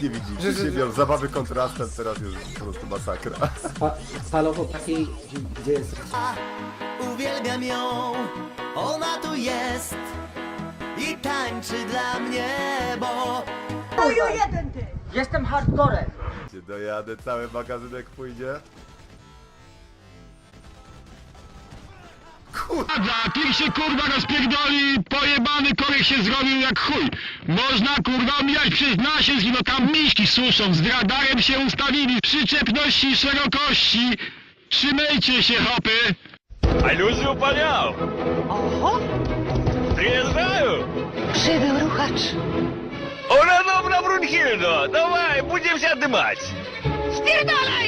nic nie widzi. Zabawy kontrastem, teraz już po prostu masakra. Pa, palowo takiej, gdzie jest Uwielbiam ją, ona tu jest i tańczy dla mnie, bo Jestem hardcorem. Gdzie dojadę, cały magazynek pójdzie. Za kim się kurwa rozpierdoli, pojebany koleś się zrobił jak chuj. Można kurwa omijać przez nasienz, no tam miśki suszą, z radarem się ustawili, przyczepności i szerokości. Trzymajcie się hopy. А люди упанял! Oho, Приезжаю! Przybył ruchacz. Ура, добра, Брунхильда! Давай, будем себя дымать! Spierdalaj!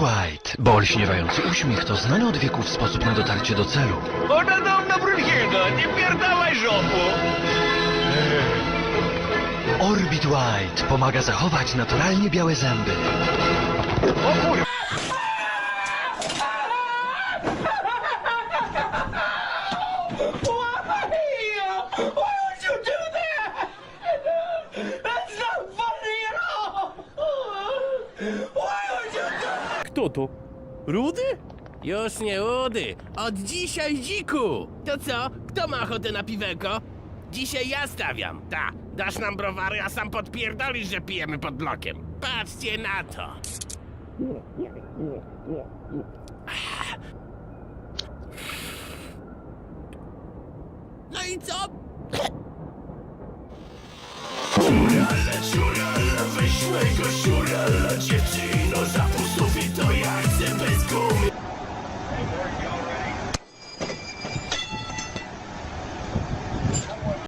White. Bol śniewający uśmiech to znany od wieków sposób na dotarcie do celu. Podadam na Brunhilda, nie pierdalaj żopu! Orbit White pomaga zachować naturalnie białe zęby. O kurwa! That's not funny at all! Kto to? Rudy? Już nie udy! Od dzisiaj dziku! To co? Kto ma ochotę na piweko? Dzisiaj ja stawiam. Ta, dasz nam browary, a sam podpierdolisz, że pijemy pod blokiem. Patrzcie na to! No i co? wyszłej gościu